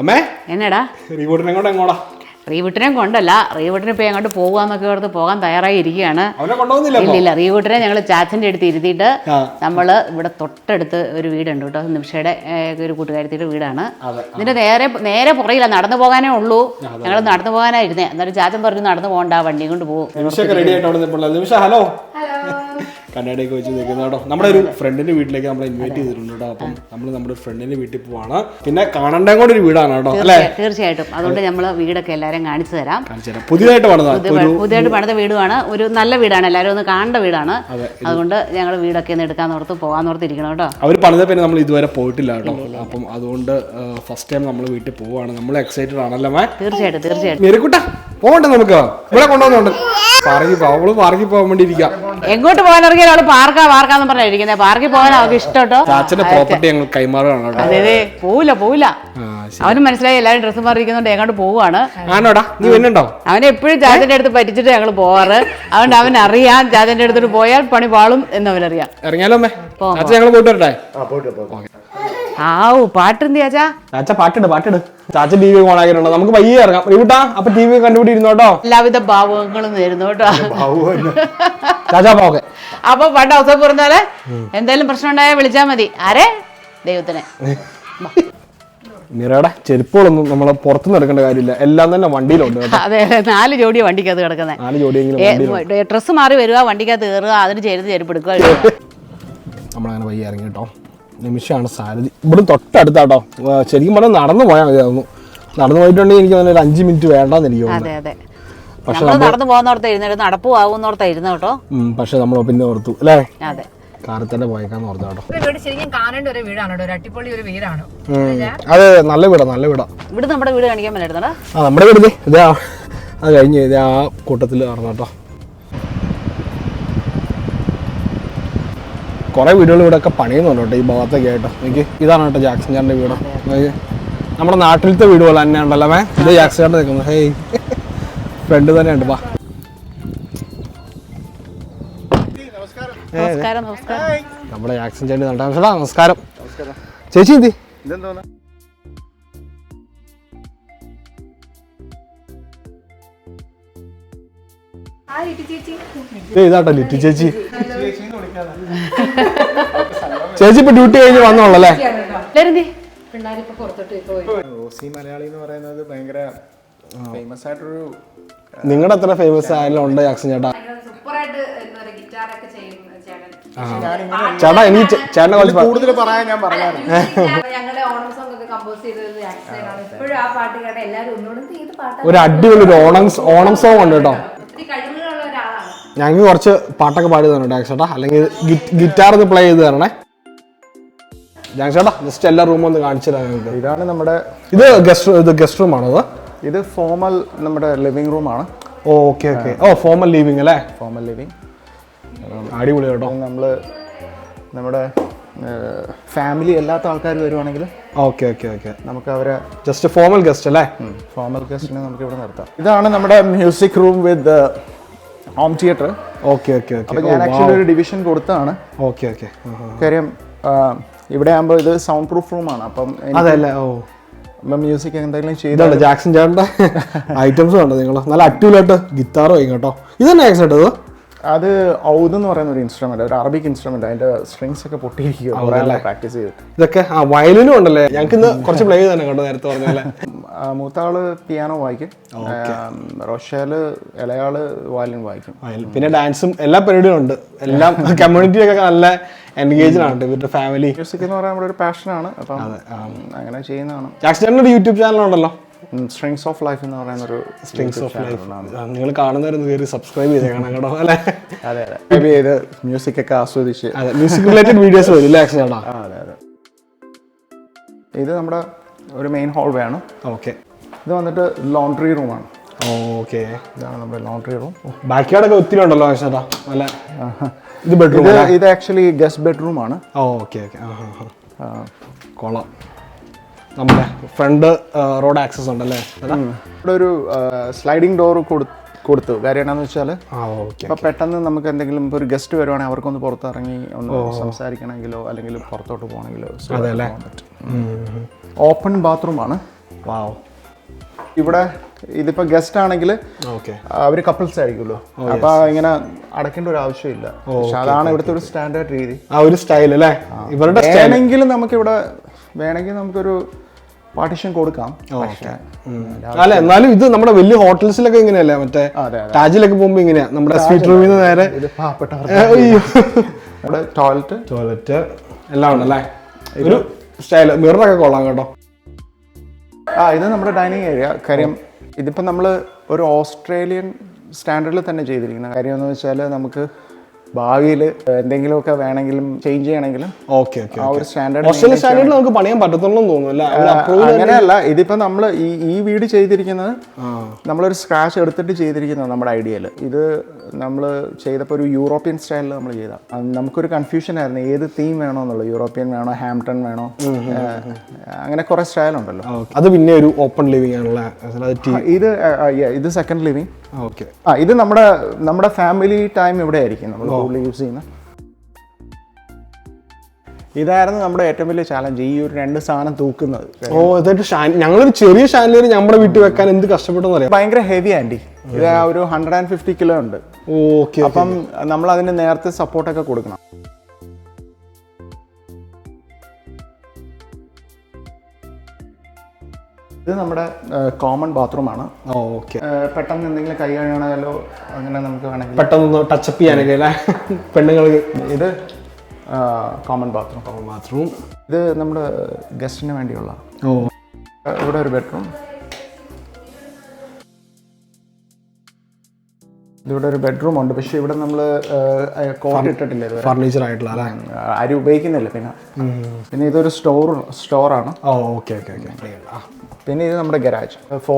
അമ്മേ? എന്നടാ? റീവൂട്ടിനെ കൊണ്ട് എങ്ങോടാ? റീവൂട്ടിനെ കൊണ്ടല്ല റീവൂട്ടിനെ ഇപ്പൊ അങ്ങോട്ട് പോകാന്നൊക്കെ ഓർത്ത് പോകാൻ തയ്യാറായി ഇരിക്കുകയാണ് ഇല്ല ഇല്ല റീവിട്ടിനെ ഞങ്ങൾ ചാച്ചന്റെ അടുത്ത് ഇരുത്തിയിട്ട് നമ്മൾ നമ്മൾ ഇവിടെ തൊട്ടടുത്ത് ഒരു വീടുണ്ട് കേട്ടോ നിമിഷയുടെ ഒരു കൂട്ടുകാരത്തിയുടെ വീടാണ്. അതെ എന്നിട്ട് നേരെ നേരെ പുറയില്ല നടന്നു പോകാനേ ഉള്ളൂ. ഞങ്ങൾ നടന്നു പോകാനായിരുന്നേ എന്നാലും ചാച്ചൻ പറഞ്ഞു നടന്നു പോകണ്ട വണ്ടി കൊണ്ട് പോകും. ഹലോ. കണ്ണാടിയൊക്കെ വെച്ച് നിൽക്കുന്ന കേട്ടോ. നമ്മുടെ ഒരു ഫ്രണ്ടിന്റെ വീട്ടിലേക്ക് നമ്മൾ ഇൻവൈറ്റ് ചെയ്തിട്ടുണ്ട് കേട്ടോ. അപ്പം നമ്മൾ നമ്മുടെ ഫ്രണ്ടിന്റെ വീട്ടിൽ പോവാണ്. പിന്നെ കാണണ്ടേ കൂടെ ഒരു വീടാണ് കേട്ടോ അല്ലേ? തീർച്ചയായിട്ടും. അതുകൊണ്ട് നമ്മൾ വീടൊക്കെ എല്ലാവരും കാണിച്ചു തരാം. കാണിച്ചു തരാം. പുതിയതായിട്ട് പണിതാ? പുതിയതായിട്ട് പണിത വീടുമാണ്. ഒരു നല്ല വീടാണ്. എല്ലാവരും ഒന്ന് കാണേണ്ട വീടാണ്. അതുകൊണ്ട് ഞങ്ങൾ വീടൊക്കെ ഒന്ന് എടുക്കാൻ ഓർത്ത് പോകാൻ ഓർത്ത് ഇരിക്കണം കേട്ടോ. അവർ പണിത പിന്നെ നമ്മൾ ഇതുവരെ പോയിട്ടില്ല കേട്ടോ. അപ്പം അതുകൊണ്ട് ഫസ്റ്റ് ടൈം നമ്മൾ വീട്ടിൽ പോവാണ്. നമ്മൾ എക്സൈറ്റഡ് ആണല്ലോ തീർച്ചയായിട്ടും തീർച്ചയായിട്ടും. മെരുക്കുട്ട. പോകണ്ടേ നമുക്ക്? ഇവിടെ കൊണ്ടുവന്നുണ്ട്. പാർക്കിൽ അവൾ പാർക്കിൽ പോകാൻ വേണ്ടി ഇരിക്കാം. എങ്ങോട്ട് പോകാൻ ഇറങ്ങിയാൽ അവൾ പാർക്കാ പാർക്കാന്ന് പറഞ്ഞിരിക്കുന്നത് പാർക്കിൽ പോകാൻ അവർക്ക് ഇഷ്ടം കേട്ടോ ചാച്ചന്റെ പ്രോപ്പർട്ടി ഞങ്ങൾ കൈമാറുകയാണ് അതെ അതെ. പോവില്ല പോവില്ല അവന് മനസ്സിലായി എല്ലാവരും ഡ്രസ്സ് മാറിയിരിക്കുന്നുണ്ട് എങ്ങോട്ട് പോവാണ് ആണോടാ? നീ വന്നുണ്ടോ അവനെ എപ്പോഴും ചാച്ചന്റെ അടുത്ത് പറ്റിച്ചിട്ട് ഞങ്ങൾ പോവാറ്. അതുകൊണ്ട് അവൻ അറിയാം ചാച്ചന്റെ അടുത്തോട്ട് പോയാൽ പണി പാളും എന്ന് അവനറിയാം. ഇറങ്ങിയാലോ അമ്മേ? ഞങ്ങൾ പോയിട്ട് വരട്ടെ? ആവു പാട്ടുണ്ട് ചാച്ചാ ചാച്ച പാട്ടിട് പാട്ടിട്. ചാച്ച ടി വി ഓൺ ആക്കിയിട്ടുണ്ടോ. നമുക്ക് പയ്യെ ഇറങ്ങാം. റിവിട്ടാ അപ്പൊ ടി വി കണ്ടുപിടി ഇരുന്നോട്ടോ എല്ലാവിധ ഭാവങ്ങളും നേരുന്നു കേട്ടോ. ചാച്ചാ പോക്കെ. അപ്പൊ പണ്ട് അവസരം പറഞ്ഞാൽ എന്തായാലും പ്രശ്നം ഉണ്ടായാൽ വിളിച്ചാൽ മതി. ആരെ? ദൈവത്തിനെ. മിറയുടെ ചെരുപ്പുകളൊന്നും നമ്മൾ പുറത്തുനിന്ന് എടുക്കേണ്ട കാര്യമില്ല. എല്ലാം തന്നെ വണ്ടിയിലുണ്ട് അതെ അതെ. നാല് ജോഡിയാണ് വണ്ടിക്കകത്ത് കിടക്കുന്നത് നാല് ജോഡിയെങ്കിലും ഡ്രസ്സ് മാറി വരിക വണ്ടിക്കകത്ത് കയറുക അതിന് ചേരുന്ന ചെരുപ്പ് എടുക്കുക നമ്മളങ്ങനെ വയ്യ ഇറങ്ങി കേട്ടോ. നിമിഷമാണ് സാരഥി. ഇവിടെ തൊട്ടടുത്താട്ടോ. ശരിക്കും പറഞ്ഞാൽ നടന്നു പോയാൽ മതിയായിരുന്നു. നടന്നു പോയിട്ടുണ്ടെങ്കിൽ എനിക്ക് തന്നെ ഒരു അഞ്ച് മിനിറ്റ് വേണ്ടെന്ന് എനിക്ക് തോന്നുന്നു. അതെ അതെ. നമ്മൾ നടന്നു പോകുന്നോർത്ത് നടപ്പു ആവുന്നോർത്ത് ഇരുന്ന കേട്ടോ. ഉം, പക്ഷെ നമ്മൾ പിന്നെ ഓർത്തു അല്ലേ? അതെ. കാറിൽ തന്നെ പോയേക്കാന്ന് ഓർത്തു കേട്ടോ. വീട് ശരിക്കും കാണേണ്ട ഒരു വീടാണ് ഒരു അടിപൊളി ഒരു വീടാണ്. അതെ നല്ല വീടാ നല്ല വീടാ. ഇവിടെ നമ്മുടെ വീട് കാണിക്കാൻ പറ്റുന്നുണ്ടോ ആ നമ്മുടെ വീട് ഇതാ. അത് കഴിഞ്ഞ് ഇത് ആ കൂട്ടത്തിൽ പറഞ്ഞു കേട്ടോ. കുറേ വീടുകൾ ഇവിടെ ഒക്കെ പണിയുന്നുണ്ട് കേട്ടോ ഈ ഭാഗത്തൊക്കെ ആയിട്ട്. എനിക്ക് ഇതാണ് കേട്ടോ ജാക്സൺ ചാറിന്റെ വീട്. നമ്മുടെ നാട്ടിലത്തെ വീട് പോലെ തന്നെ ഉണ്ടല്ലോ മേ. ഇത് ജാക്സൺ ചാറിന്റെ നിൽക്കുന്നത് ഹേയ് ഫ്രണ്ട് തന്നെ ഉണ്ട് വാ. നമസ്കാരം നമസ്കാരം. നമ്മുടെ ജാക്സൺ ചേട്ടൻ നട്ടാ നമസ്കാരം. ചേച്ചി എന്തി? ഇതാട്ടോ ലിറ്റി ചേച്ചി. ചേച്ചി ഇപ്പൊ ഡ്യൂട്ടി കഴിഞ്ഞ് വന്നോളല്ലേ? നിങ്ങളുടെ അത്ര ഫേമസ് ആയാലും ഉണ്ട് ജാക്സൺ ചേട്ടാ. ചേട്ടാ എനിക്ക് ചേട്ടനെ കുറച്ച് കൂടുതൽ പറയാൻ ഞാൻ പറഞ്ഞായിരുന്നു ഞങ്ങളുടെ ഓണം സോങ് ഒക്കെ കമ്പോസ് ചെയ്തത് ആക്സിഡന്റ് ഇപ്പോഴും ആ പാട്ട് കേട്ട എല്ലാവരും ഒന്നുകൂടെ "ഇത് ഏത് പാട്ടാണ് ഒരു അടിപൊളി ഒരു ഓണം ഓണം സോങ് ഉണ്ട് കേട്ടോ. ഞങ്ങൾക്ക് കുറച്ച് പാട്ടൊക്കെ പാടി തരണം ഡാൻസ് ചേട്ടാ അല്ലെങ്കിൽ ഗിറ്റാർ ഒന്ന് പ്ലേ ചെയ്ത് തരണേ. ഡാൻസ് ചേട്ടാ ജസ്റ്റ് എല്ലാ റൂമും ഒന്ന് കാണിച്ചു തരാം ഞങ്ങൾക്ക്. ഇതാണ് നമ്മുടെ ഇത് ഗസ്റ്റ് ഇത് ഗസ്റ്റ് റൂം ആണോ അത് ഇത് ഫോമൽ നമ്മുടെ ലിവിംഗ് റൂമാണ് okay okay oh formal living അല്ലേ? ഫോമൽ ലിവിംഗ് അടിപൊളി കേട്ടോ. നമ്മൾ നമ്മുടെ ഫാമിലി അല്ലാത്ത ആൾക്കാർ വരുവാണെങ്കിൽ ഓക്കെ ഓക്കെ ഓക്കെ നമുക്ക് അവരെ ജസ്റ്റ് ഫോമൽ ഗസ്റ്റ് അല്ലേ? ഫോമൽ ഗസ്റ്റിനെ നമുക്ക് ഇവിടെ നിർത്താം. ഇതാണ് നമ്മുടെ music room with home theatre okay okay അപ്പോൾ ഞാൻ ആക്ച്വലി ഒരു ഡിവിഷൻ കൊടുത്തതാണ്. ഓക്കെ ഓക്കെ കാര്യം ഇവിടെ ആകുമ്പോൾ ഇത് സൗണ്ട് പ്രൂഫ് റൂമാണ് അപ്പം അതല്ലേ ഓ. മ്യൂസിക് എന്തെങ്കിലും ചെയ്താണ് ജാക്സൺ ചേട്ടന്റെ ഐറ്റംസ് കണ്ടോ നിങ്ങൾ നല്ല അറ്റൂലായിട്ട് ഗിത്താറും കേട്ടോ. ഇത് തന്നെ ജാക്സൺ അത് ഔദ് എന്ന് പറയുന്ന ഒരു ഇൻസ്ട്രുമെന്റ് ഒരു അറബിക് ഇൻസ്ട്രുമെന്റ് അതിന്റെ സ്ട്രിങ്സ് ഒക്കെ പൊട്ടിയിരിക്കുക പ്രാക്ടീസ് ചെയ്തിട്ട് ഇതൊക്കെ ആ വയലിനും ഉണ്ടല്ലേ? ഞങ്ങൾക്ക് ഇന്ന് കുറച്ച് പ്ലേ ചെയ്ത് തന്നെ കണ്ടു നേരത്തെ പറഞ്ഞ പോലെ. മൂത്താൾ പിയാനോ വായിക്കും. റോഷേൽ ഇളയാൾ വയലിൻ വായിക്കും. പിന്നെ ഡാൻസും എല്ലാ പരിപാടിയും ഉണ്ട്. എല്ലാം കമ്മ്യൂണിറ്റി ഒക്കെ നല്ല ആണ് ഇവരുടെ ഫാമിലി മ്യൂസിക് എന്ന് പറയുമ്പോൾ ഒരു പാഷനാണ് അപ്പം അങ്ങനെ ചെയ്യുന്നതാണ്. ജാക്സൺ ഒരു യൂട്യൂബ് ചാനൽ ഉണ്ടല്ലോ? സ്ട്രിങ്സ് ഓഫ് ലൈഫ് എന്ന് പറയുന്ന ഒരു സ്ട്രിങ്സ് ഓഫ് ലൈഫ് നിങ്ങൾ കാണുന്നവരൊന്ന് കയറി സബ്സ്ക്രൈബ് ചെയ്തേക്കണം കേട്ടോ അല്ലേ? അതെ അതെ. ചെയ്ത് മ്യൂസിക് ഒക്കെ ആസ്വദിച്ച്. അതെ മ്യൂസിക് റിലേറ്റഡ് വീഡിയോസ് വരും ജാക്സൺ അതെ അതെ. ഇത് നമ്മുടെ ഒരു മെയിൻ ഹോൾ ആണ്. ഓക്കെ ഇത് വന്നിട്ട് ലോണ്ട്രി റൂമാണ് ഓക്കെ ഇതാണ് നമ്മുടെ ലോണ്ട്രി റൂം ബാക്കി അവിടെ ഒത്തിരി ഉണ്ടല്ലോ ചേട്ടാ അല്ല? ഇത് ബെഡ്റൂം ഇത് ഇത് ആക്ച്വലി ഗസ്റ്റ് ബെഡ്റൂം ആണ്. ഓക്കെ ഓക്കെ കൊള്ളാം. നമ്മുടെ ഫ്രണ്ട് റോഡ് ആക്സസ് ഉണ്ടല്ലേ? അല്ലേ ഇവിടെ ഒരു സ്ലൈഡിംഗ് ഡോർ കൊടുത്തു. കാര്യം എന്താണെന്ന് വെച്ചാൽ ഇപ്പൊ പെട്ടെന്ന് നമുക്ക് എന്തെങ്കിലും ഒരു ഗസ്റ്റ് വരുവാണെങ്കിൽ അവർക്കൊന്ന് പുറത്തിറങ്ങി ഒന്ന് സംസാരിക്കണമെങ്കിലോ അല്ലെങ്കിൽ പുറത്തോട്ട് പോകണമെങ്കിലോ ഓപ്പൺ ബാത്റൂം ആണ്. വാവ് ഇവിടെ ഇതിപ്പോ ഗസ്റ്റ് ആണെങ്കിൽ ഓക്കെ അവർ കപ്പിൾസ് ആയിരിക്കുമല്ലോ. അപ്പൊ ഇങ്ങനെ അടക്കേണ്ട ഒരു ആവശ്യമില്ല. പക്ഷെ അതാണ് ഇവിടുത്തെ ഒരു സ്റ്റാൻഡേർഡ് രീതി. ആ ഒരു സ്റ്റൈൽ അല്ലേ? ഇവരുടെ വേണമെങ്കിൽ നമുക്ക് ഇവിടെ വേണമെങ്കിൽ നമുക്കൊരു പാർട്ടിഷൻ കൊടുക്കാം. അല്ല എന്നാലും ഇത് നമ്മുടെ വലിയ ഹോട്ടൽസിലൊക്കെ ഇങ്ങനെയല്ലേ? മറ്റേ. താജിലൊക്കെ പോകുമ്പോ ഇങ്ങനെയാ? നമ്മുടെ സ്വീറ്റ് റൂമിൽ നിന്ന് നേരെ ടോയ്ലറ്റ്? ടോയ്ലറ്റ്. എല്ലാം ഉണ്ടല്ലേ? ഒരു സ്റ്റൈൽ മിററൊക്കെ കൊള്ളാം കേട്ടോ. ആ ഇത് നമ്മുടെ ഡൈനിങ് ഏരിയ. കാര്യം ഇതിപ്പോ നമ്മൾ ഒരു ഓസ്ട്രേലിയൻ സ്റ്റാൻഡേർഡിൽ തന്നെ ചെയ്തിരിക്കുന്ന കാര്യം എന്ന് വെച്ചാൽ നമുക്ക് ഭാവിയിൽ എന്തെങ്കിലുമൊക്കെ വേണമെങ്കിലും ചേഞ്ച് ചെയ്യണമെങ്കിലും ഓക്കെ ഓക്കെ ആ ഒരു സ്റ്റാൻഡേർഡ് ഓസ്ട്രേലിയൻ സ്റ്റാൻഡേർഡിൽ നമുക്ക് പണിയാൻ പറ്റത്തുള്ളൂ തോന്നുന്നു അങ്ങനെയല്ല. ഇതിപ്പോ നമ്മൾ ഈ ഈ വീട് ചെയ്തിരിക്കുന്നത് നമ്മളൊരു സ്ക്രാച്ച് എടുത്തിട്ട് ചെയ്തിരിക്കുന്നത് നമ്മുടെ ഐഡിയയിൽ ഇത് നമ്മൾ ചെയ്തപ്പോൾ ഒരു യൂറോപ്യൻ സ്റ്റൈലിൽ നമ്മൾ ചെയ്ത. നമുക്കൊരു കൺഫ്യൂഷൻ ആയിരുന്നു. ഏത് തീം വേണോ എന്നുള്ളത്. യൂറോപ്യൻ വേണോ ഹാംപ്ടൺ വേണോ. അങ്ങനെ കുറെ സ്റ്റൈൽ ഉണ്ടല്ലോ. അത് പിന്നെ ഒരു ഓപ്പൺ ലിവിംഗ് ആണുള്ള ഇത് ഇത് സെക്കൻഡ് ലിവിംഗ് ഓക്കെ ആ ഇത് നമ്മുടെ നമ്മുടെ ഫാമിലി ടൈം ഇവിടെ ആയിരിക്കും നമ്മൾ കൂടുതൽ യൂസ് ചെയ്യുന്ന ഇതായിരുന്നു നമ്മുടെ ഏറ്റവും വലിയ ചാലഞ്ച് ഈ ഒരു രണ്ട് സാധനം തൂക്കുന്നത്. ഓ ഷാൻ ഞങ്ങളൊരു ചെറിയ ഷാൻഡിയർ നമ്മുടെ വീട്ടിൽ വെക്കാൻ എന്ത് കഷ്ടപ്പെട്ടെന്ന് അറിയാം. ഭയങ്കര ഹെവി ആൻഡി ഇത് ഒരു ഹൺഡ്രഡ് ആൻഡ് ഫിഫ്റ്റി കിലോ ഉണ്ട്. ഓക്കെ അപ്പം നമ്മൾ അതിന് നേരത്തെ സപ്പോർട്ടൊക്കെ കൊടുക്കണം. ഇത് നമ്മുടെ കോമൺ ബാത്റൂമാണ് ഓക്കെ. പെട്ടെന്ന് എന്തെങ്കിലും കൈ കഴുകണമല്ലോ അങ്ങനെ നമുക്ക് വേണമെങ്കിൽ. പെട്ടെന്ന് ടച്ചപ്പ് ചെയ്യാനൊക്കെ അല്ലേ? പെണ്ണുങ്ങൾക്ക് ഇത് കോമൺ ബാത്റൂം കോമൺ ബാത്റൂം ഇത് നമ്മുടെ ഗസ്റ്റിന് വേണ്ടിയുള്ള. ഓ. ഇവിടെ ഒരു ബെഡ്റൂം ഇതിവിടെ ഒരു ബെഡ്റൂം ഉണ്ട്. പക്ഷെ ഇവിടെ നമ്മൾ കോട്ട് ഇട്ടിട്ടില്ല ഫർണിച്ചർ ആയിട്ടുള്ള അല്ലേ? ആരും ഉപയോഗിക്കുന്നില്ല പിന്നെ. പിന്നെ ഇതൊരു സ്റ്റോർ സ്റ്റോറാണ് ഓ ഓക്കെ ഓക്കെ ഓക്കെ പിന്നെ ഇത് നമ്മുടെ ഗരാജ് ഫോ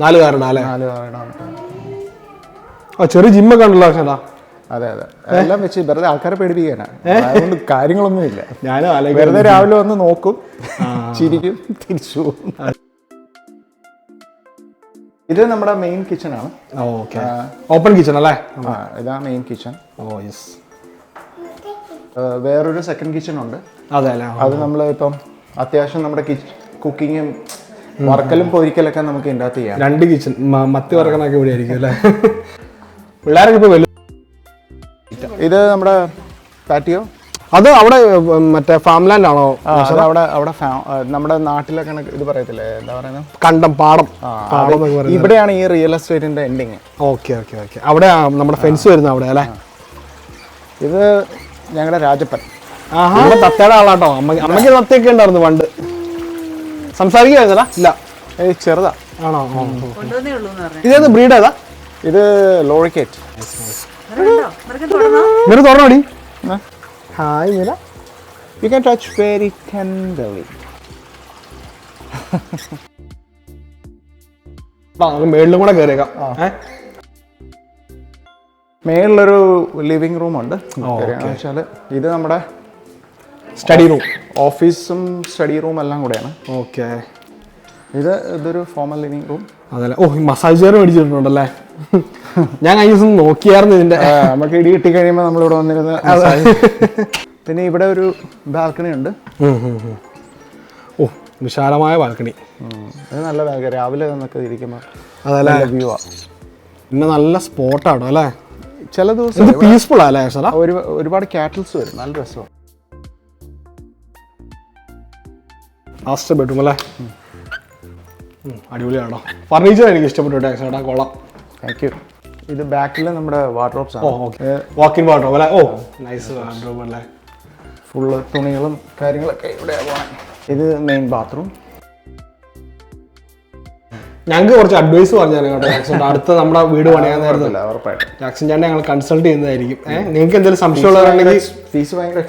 നാല് കാരണം അല്ലേ? നാല് കാരണമാണ്. ഓ ചെറിയ ജിമ്മ കണ്ടല്ലോ ചേട്ടാ അതെ. അതെ എല്ലാം വെച്ച് വെറുതെ ആൾക്കാരെ പേടിപ്പിക്കാനാ അതുകൊണ്ട് കാര്യങ്ങളൊന്നുമില്ല. ഞാനും വെറുതെ രാവിലെ വന്ന് നോക്കും ചിരിക്കും തിരിച്ചു പോകും ഇത് നമ്മുടെ മെയിൻ കിച്ചൺ ആണ്. ഓക്കെ ഓപ്പൺ കിച്ചൺ അല്ലേ? ഇതാ മെയിൻ കിച്ചൺ ഓ യെസ് വേറൊരു സെക്കൻഡ് കിച്ചൺ ഉണ്ട്. അതെ അല്ലേ? അത് നമ്മൾ ഇപ്പം അത്യാവശ്യം നമ്മുടെ കുക്കിങ്ങും വറക്കലും പൊരിക്കലൊക്കെ നമുക്ക് ഇതിന്റെ അകത്ത് ചെയ്യാം. രണ്ട് കിച്ചൺ മത്തി വറക്കണൊക്കെ ഇവിടെ ആയിരിക്കും അല്ലേ? പിള്ളേരൊക്കെ ഇപ്പൊ വലിയ ഇത് നമ്മുടെ പാറ്റിയോ അത് അവിടെ മറ്റേ ഫാം ലാൻഡ് ആണോ അവിടെ അവിടെ നമ്മുടെ നാട്ടിലെ കണക്ക് ഇത് പറയത്തില്ലേ? എന്താ പറയുന്നത്? കണ്ടം പാടം. ഇവിടെയാണ് ഈ റിയൽ എസ്റ്റേറ്റിന്റെ എൻഡിങ് ഓക്കെ ഓക്കെ ഓക്കെ. അവിടെ നമ്മുടെ ഫെൻസ് വരുന്ന അവിടെ അല്ലേ? ഇത് ഞങ്ങളുടെ രാജപ്പൻ. ആഹാ. ഇവിടെ തത്തയുടെ ആളാട്ടോ. അമ്മ അമ്മയ്ക്ക് തത്തയൊക്കെ ഉണ്ടായിരുന്നു പണ്ട്. സംസാരിക്കുവായിരുന്നടാ ഇല്ല. ഏയ് ചെറുതാ. ആണോ? കൊണ്ടുവന്നേ ഉള്ളൂ എന്ന് പറഞ്ഞു. ഇതേത് ബ്രീഡ് ഏതാ? ഇത് lorikeet. Mira തുറന്നോടി hi Mira you can touch very tenderly നമുക്ക് മേളിലും കൂടെ കയറിയേക്കാം മേളിലൊരു ലിവിങ് റൂം ഉണ്ട്. വെച്ചാൽ ഇത് നമ്മുടെ സ്റ്റഡി റൂം ഓഫീസും സ്റ്റഡി റൂം എല്ലാം കൂടെയാണ്. ഓക്കെ. ഇത് ഇതൊരു ഫോമൽ ലിവിങ് റൂം അതല്ലേ. ഓ മസാജ് ചെയർ മേടിച്ചിട്ടുണ്ടല്ലേ? ഞാൻ കഴിഞ്ഞ ദിവസം നോക്കിയായിരുന്നു ഇതിന്റെ. നമുക്ക് ഇടി കിട്ടി കഴിയുമ്പോൾ നമ്മളിവിടെ വന്നിരുന്ന പിന്നെ ഇവിടെ ഒരു ബാൽക്കണി ഉണ്ട്. ഓ വിശാലമായ ബാൽക്കണി. അത് നല്ല ബാൽക്കണി. രാവിലെ നിന്നൊക്കെ ഇരിക്കുമ്പോൾ അതല്ലേ? നല്ല വ്യൂ ആ. പിന്നെ നല്ല സ്പോട്ടാണോ അല്ലേ? ചില ദിവസം പീസ്ഫുൾ അല്ലേ സാറാ ഒരു ഒരുപാട് കാറ്റിൽസ് വരും. നല്ല രസമാണ് ലാസ്റ്റ് ബെഡ്റൂം അല്ലേ? അടിപൊളിയാണോ? ഫർണിച്ചർ എനിക്ക് ഇഷ്ടപ്പെട്ടു കേട്ടോ ചേട്ടാ കൊള്ളാം. താങ്ക് യു ഇത് ബാക്കിൽ നമ്മുടെ wardrobes oh okay. Walk in wardrobe അല്ലേ? ഓ നൈസ് വാർഡ്രോബ് അല്ലേ? ഫുള്ള് തുണികളും കാര്യങ്ങളൊക്കെ ഇവിടെ ഇത് മെയിൻ ബാത്റൂം ഞങ്ങൾക്ക് കുറച്ച് അഡ്വൈസ് പറഞ്ഞു തരാം കേട്ടോ ജാക്സൺ. അടുത്ത നമ്മുടെ വീട് പണിയാൻ നേരത്തില്ല ഉറപ്പായിട്ടും. ജാക്സൺ ചേട്ടൻ ഞങ്ങൾ കൺസൾട്ട് ചെയ്യുന്നതായിരിക്കും. നിങ്ങൾക്ക് എന്തെങ്കിലും സംശയമുള്ളതാണെങ്കിൽ ഫീസ് ഭയങ്കര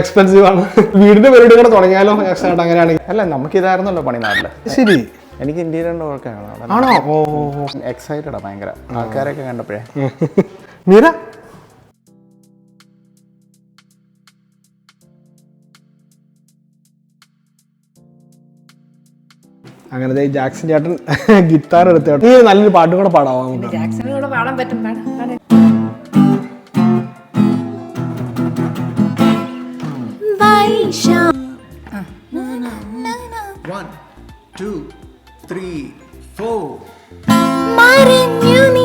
എക്സ്പെൻസീവ് ആണ്. വീടിന്റെ പരിപാടി കൂടെ തുടങ്ങിയാലോ ജാക്സൺ ചേട്ടാ അങ്ങനെയാണെങ്കിൽ. അല്ല നമുക്ക് ഇതായിരുന്നല്ലോ പണി നാട്ടിൽ ശരി. എനിക്ക് ഇന്ത്യയിലുണ്ട് വർക്കാണ് ആണോ? ഓ. എക്സൈറ്റഡാ ഭയങ്കര ആൾക്കാരൊക്കെ കണ്ടപ്പോഴേ. മീര? അങ്ങനെ ദേ ജാക്സൺ ചേട്ടൻ ഗിത്താർ എടുത്തോട്ടെ നീ നല്ലൊരു പാട്ടും കൂടെ പാടാവാ നമുക്ക് ജാക്സണിന് കൂടെ പാടാൻ പറ്റും പാടാം പാടാം. two, three, four. Mari Muni.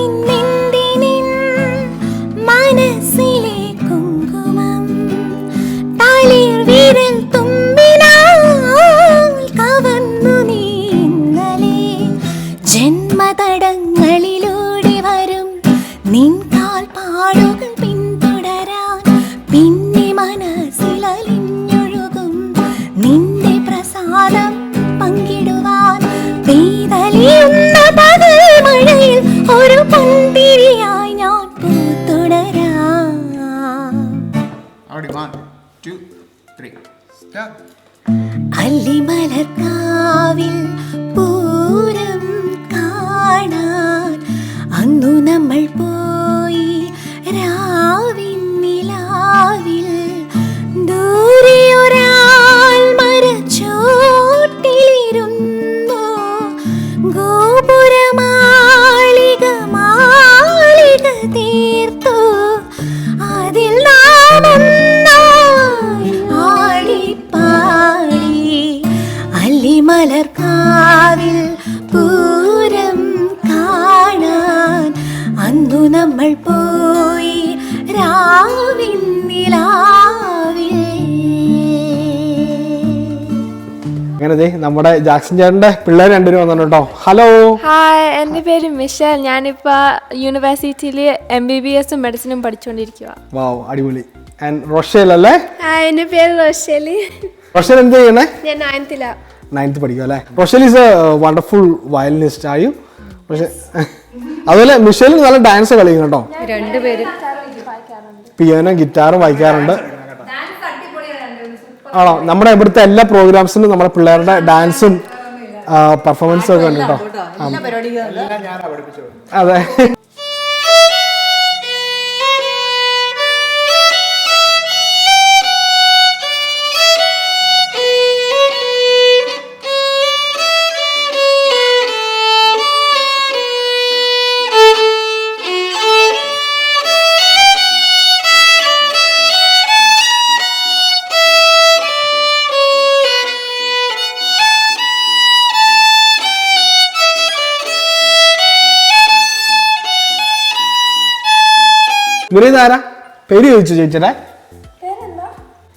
Three. Stop. അല്ലിമലർക്കാവിൽ Pooram കാണാൻ അന്നു നമ്മൾ പോയി അല്ലിമലർക്കാവിൽ പൂരം കാണാൻ അന്നു നമ്മൾ പോയി രാവിൻ നിലാവിൽ. അങ്ങനെ ദേ നമ്മുടെ ജാക്സൺ ചേട്ടന്റെ പിള്ളേർ രണ്ടുപേരും വന്നിട്ടുണ്ടോ? ഹലോ. ഹായ് എന്റെ പേര് മിഷൽ. ഞാനിപ്പോ യൂണിവേഴ്സിറ്റിയിൽ എം ബി ബി എസും മെഡിസിനും പഠിച്ചുകൊണ്ടിരിക്കുക വാവ് അടിപൊളി. ആൻഡ് റോഷേൽ അല്ലേ? ഹായ് എന്റെ പേര് റോഷലി. റോഷേൽ എന്ത് ചെയ്യണേ ഞാൻ നയൻത്തിലാണ് നയൻത്ത് പഠിക്കും അല്ലേ? Rochelle is a wonderful violinist ആയും പക്ഷെ അതുപോലെ മിഷേൽ നല്ല ഡാൻസ് കളിക്കും കേട്ടോ. രണ്ടുപേരും. പിയാനോ ഗിറ്റാറും വായിക്കാറുണ്ട്. ആണോ? നമ്മുടെ ഇവിടുത്തെ എല്ലാ പ്രോഗ്രാംസിനും നമ്മുടെ പിള്ളേരുടെ ഡാൻസും പെർഫോമൻസും ഒക്കെ ഉണ്ട് കേട്ടോ. അതെ. ഇവരേത് ആരാ പേര് ചോദിച്ചു ചേച്ചിയുടെ?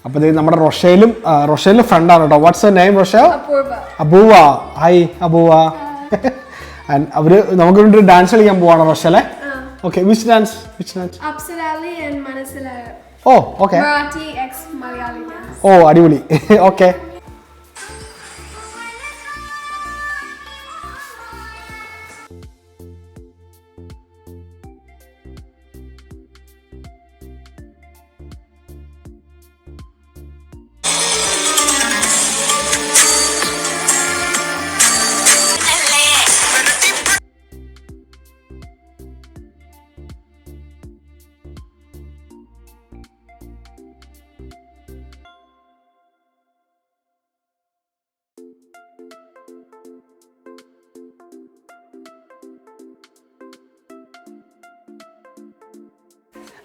അപ്പൊ നമ്മുടെ റൊഷേലും ആ, റൊഷേലിന്റെ ഫ്രണ്ടാണ് കേട്ടോ വാട്സ് നെയിം റൊഷ അബൂവ ഹായ് അബൂവ അവർ നമുക്ക് വേണ്ടി ഡാൻസ് കളിക്കാൻ പോവാണ് റൊഷലെ. Okay which dance which dance oh okay oh അടിപൊളി. ഓക്കെ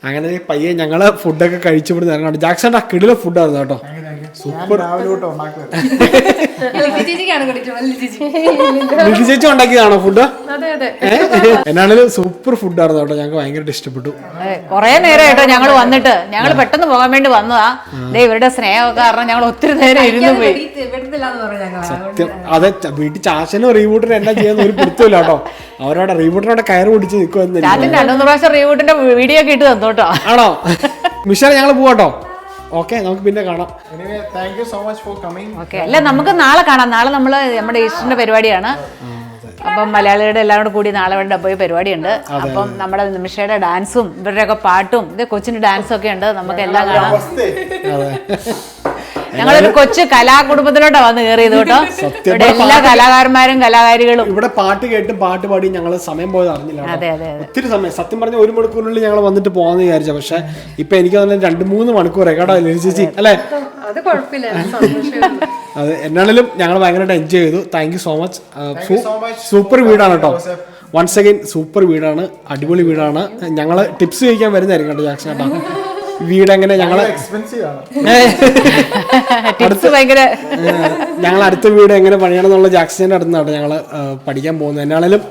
അങ്ങനെ പയ്യെ ഞങ്ങൾ ഫുഡൊക്കെ കഴിച്ചു ഇവിടെ ഇറങ്ങാണ്ട്. ജാക്സന്റെ ആ കിടിലെ ഫുഡായിരുന്നു കേട്ടോ. സൂപ്പർ ചേച്ചി. ഉണ്ടാക്കിയതാണോ ഫുഡ് എന്നാണേലും സൂപ്പർ ഫുഡായിരുന്നു കേട്ടോ. ഞങ്ങൾക്ക് ഭയങ്കരമായിട്ട് ഇഷ്ടപ്പെട്ടു. കൊറേ നേരമായിട്ടോ ഞങ്ങൾ വന്നിട്ട്. ഞങ്ങൾ പെട്ടെന്ന് പോകാൻ വേണ്ടി വന്നതാ. ദേ ഇവരുടെ സ്നേഹം കാരണം ഞങ്ങൾ ഒത്തിരി നേരം ഇരുന്ന് പോയി. സത്യം. അതെ വീട്ടിൽ ചാച്ചനും റീബൂട്ടിനും എന്നാ ചെയ്യുന്ന ഒരു പിടുത്തമില്ല കേട്ടോ. അവരോട് റീബൂട്ടിനോട് കയറ് പിടിച്ച് നിൽക്കുമെന്ന് ചാച്ചൻ രണ്ടു മൂന്ന് പ്രാവശ്യം റീബൂട്ടിന്റെ വീഡിയോ ഒക്കെ ഇട്ട് തന്നോട്ടോ കേട്ടോ. ആണോ? മിഷാൽ ഞങ്ങൾ പോവാട്ടോ ഓക്കെ നമുക്ക് പിന്നെ കാണാം. Anyway thank you so much for coming okay. അല്ല നമുക്ക് നാളെ കാണാം. നാളെ നമ്മൾ നമ്മുടെ ഈസ്റ്ററിന്റെ പരിപാടിയാണ്. അപ്പം മലയാളികളുടെ എല്ലാം കൂടെ കൂടി നാളെ വേണ്ട പോയി പരിപാടിയുണ്ട്. അപ്പം നമ്മുടെ നിമിഷയുടെ ഡാൻസും ഇവരുടെയൊക്കെ പാട്ടും ഇത് കൊച്ചിന്റെ ഡാൻസും ഒക്കെ ഉണ്ട്. നമുക്ക് എല്ലാം കാണാം. ഞങ്ങളൊരു കൊച്ചു കലാകുടുംബത്തിലോട്ടാ വന്ന് കയറിയത് കേട്ടോ. സത്യം. ഇവിടെ എല്ലാ കലാകാരന്മാരും കലാകാരികളും. ഇവിടെ പാട്ട് കേട്ടും പാട്ട് പാടി ഞങ്ങൾ സമയം പോയത് അറിഞ്ഞില്ല അതെ അതെ അതെ. ഒത്തിരി സമയം. സത്യം പറഞ്ഞ ഒരു മണിക്കൂറിനുള്ളിൽ ഞങ്ങൾ വന്നിട്ട് പോകാന്ന് വിചാരിച്ച. പക്ഷെ ഇപ്പൊ എനിക്ക് തന്നെ രണ്ട് മൂന്ന് മണിക്കൂർ കേട്ടോ ചേച്ചി? അല്ലേ? അത് കുഴപ്പമില്ല അത് എന്നാണേലും ഞങ്ങൾ ഭയങ്കരമായിട്ട് എൻജോയ് ചെയ്തു. Thank you so much super വീടാണ് കേട്ടോ. വൺസ് അഗൈൻ സൂപ്പർ വീടാണ് അടിപൊളി വീടാണ്. ഞങ്ങൾ ടിപ്സ് ചോദിക്കാൻ വരുന്നതായിരിക്കും കേട്ടോ ജാക്സൺ കേട്ടോ വീട് എങ്ങനെ ടിപ്സ് ഞങ്ങൾ അടുത്ത വീട് എങ്ങനെ പണിയണം എന്നുള്ള ജാക്സന്റെ അടുത്ത് നിന്നാണ് ഞങ്ങൾ പഠിക്കാൻ പോകുന്നത്. എന്നാണേലും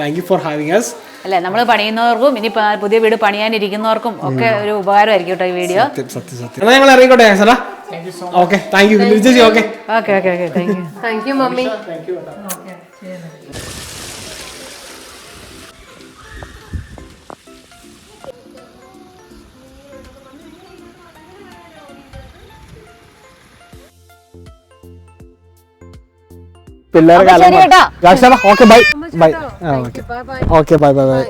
thank you for having us അല്ലെ നമ്മൾ പണിയുന്നവർക്കും ഇനി പുതിയ വീട് പണിയാനിരിക്കുന്നവർക്കും ഒക്കെ ഒരു ഉപകാരമായിരിക്കും കേട്ടോ ഈ വീഡിയോ. സത്യം സത്യം സത്യം എന്നാൽ ഞങ്ങൾ ഇറങ്ങിക്കോട്ടെ സാറാ ഓക്കെ താങ്ക് യു ചേച്ചി okay okay okay okay thank you thank you mummy പിള്ളേരെ അപ്പൊ കാലം ശരി കേട്ടോ. ജാക്സേട്ടാ okay bye bye okay okay bye bye bye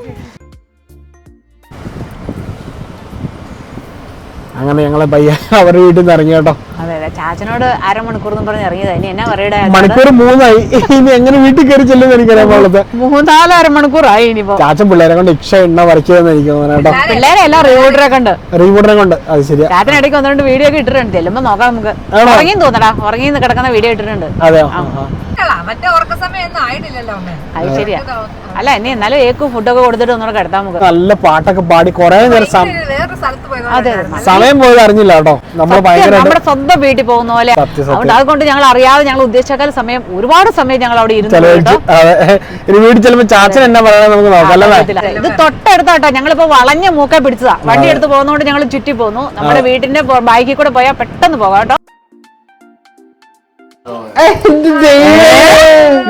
അങ്ങനെ ഞങ്ങളെ പയ്യ അവരുടെ വീട്ടിൽ നിന്ന് ഇറങ്ങി കേട്ടോ. അതെ അതെ. ചാച്ചനോട് അരമണിക്കൂർ എന്ന് പറഞ്ഞ് ഇറങ്ങിയത്. ഇനി എന്നാ പറയുക മണിക്കൂർ മൂന്നായി. ഇനി എങ്ങനെ വീട്ടിൽ കയറി ചെല്ലുന്ന എനിക്കറിയാൻ പാടത്ത് മൂന്നാൽ അരമണിക്കൂറായി ഇനിയിപ്പോ. ചാച്ചൻ പിള്ളേരെ കൊണ്ട് ഇക്ഷ എണ്ണ വരയ്ക്കുമെന്ന് എനിക്ക് തോന്നുന്നു കേട്ടോ. പിള്ളേരെ എല്ലാം റീവോട്ടറെ കൊണ്ട് റീമോട്ടറെ കൊണ്ട് അത് ശരിയാ. ചാച്ചൻ ഇടയ്ക്ക് ഒന്ന് രണ്ട് വീഡിയോ ഒക്കെ ഇട്ടിട്ടുണ്ട്. ചെല്ലുമ്പോ നോക്കാം നമുക്ക്. ഉറങ്ങിയും തോന്നടാ. ഉറങ്ങി കിടക്കുന്ന വീഡിയോ ഇട്ടിട്ടുണ്ട്. അതെ അത് ശരിയാ. അല്ല ഇനി എന്നാലും ഏക്ക് ഫുഡൊക്കെ കൊടുത്തിട്ട് ഒന്നുകൂടെ കിടത്താം നമുക്ക്. നല്ല പാട്ടൊക്കെ പാടി കൊറേ നേരം അതെ സമയം പോയത് അറിഞ്ഞില്ല കേട്ടോ. നമ്മൾ നമ്മുടെ സ്വന്തം വീട്ടിൽ പോകുന്ന പോലെ. അതുകൊണ്ട് അതുകൊണ്ട് ഞങ്ങൾ അറിയാതെ ഞങ്ങൾ ഉദ്ദേശിച്ചേക്കാൾ സമയം ഒരുപാട് സമയം ഞങ്ങൾ അവിടെ ഇരുന്നു വീട്ടിൽ ചെല്ലുമ്പോ ചാച്ചൻ എന്നാ പറയണത് നമുക്ക് നോക്കാം. ഇത് തൊട്ടടുത്താട്ടോ. ഞങ്ങളിപ്പോ വളഞ്ഞ മൂക്കെ പിടിച്ചതാ. വണ്ടി എടുത്ത് പോകുന്നോണ്ട് ഞങ്ങൾ ചുറ്റി പോന്നു. നമ്മുടെ വീട്ടിന്റെ ബൈക്കിൽ കൂടെ പോയാൽ പെട്ടെന്ന് പോകാം കേട്ടോ.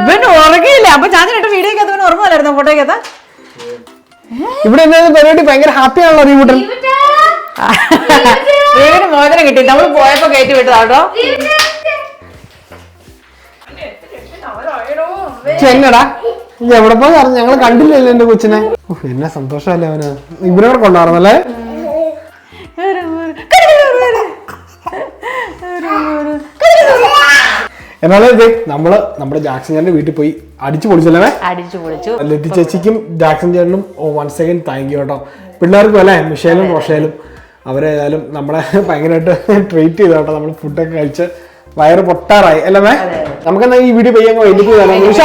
ഇവൻ ഉറങ്ങിയില്ല? അപ്പൊ ചാച്ചനായിട്ട് വീഡിയോക്കകത്ത് ഇവൻ ഉറങ്ങുമല്ലായിരുന്നു ഫോട്ടോയ്ക്കകത്ത്? ഇവിടെ എന്തായാലും പരിപാടി? ഭയങ്കര ഹാപ്പി ആണല്ലോ റീമോട്ടൻ ഇവന് മോചനം കിട്ടി? നമ്മൾ പോയപ്പോ കയറ്റി വിട്ടതാ കേട്ടോ. ചെന്നടാ. എവിടെ പോയി അറിഞ്ഞു? ഞങ്ങൾ കണ്ടില്ലല്ലോ എന്റെ കൊച്ചിനെ. എന്നെ സന്തോഷമല്ലേ അവന്? ഇവരോടെ കൊണ്ടുവന്നല്ലേ എന്നാലും ഇത് നമ്മൾ നമ്മുടെ ജാക്സൺ ചേട്ടന്റെ വീട്ടിൽ പോയി അടിച്ചു പൊളിച്ചല്ലേ? അടിച്ചു പൊളിച്ചു. ചേച്ചിക്കും ജാക്സൺ ചേട്ടനും വൺ സെക്കൻഡ് താങ്ക് യു കേട്ടോ പിള്ളേർക്കും അല്ലേ? മിഷേലും റോഷേലും. അവരേതായാലും നമ്മളെ ഭയങ്കരമായിട്ട് ട്രീറ്റ് ചെയ്തു കേട്ടോ നമ്മൾ ഫുഡൊക്കെ കഴിച്ച് വയറ് പൊട്ടാറായി. അല്ലേ മേ? നമുക്കെന്നാ ഈ വീഡിയോ പയ്യങ്ങ് വൈൻഡിപ്പ് ചെയ്യാം നിമിഷ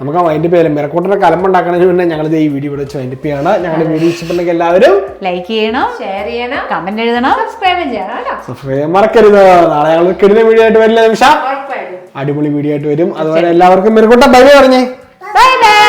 നമുക്ക് ആ വൈൻഡിപ്പ് ചെയ്യാം മിറക്കൂട്ടിന്റെ കലമ്പുണ്ടാക്കണതിന് മുന്നേ ഞങ്ങൾ ഈ വീഡിയോ ഇവിടെ വെച്ച് വൈൻഡിപ്പ് ചെയ്യാണ്. ഞങ്ങളുടെ വീഡിയോ ഇഷ്ടപ്പെട്ടെങ്കിൽ എല്ലാവരും ലൈക്ക് ചെയ്യണം. ഷെയർ ചെയ്യണം. കമന്റ് എഴുതണം. സബ്സ്ക്രൈബ് ചെയ്യണം സബ്സ്ക്രൈബ് മറക്കരുത്. നാളെ ഞങ്ങൾ കിടുന്ന വീഡിയോ ആയിട്ട് വരില്ല നിമിഷ അടിപൊളി വീഡിയോ ആയിട്ട് വരും. അതുപോലെ എല്ലാവർക്കും മിറക്കൂട്ട ബൈ പറഞ്ഞേ. Bye bye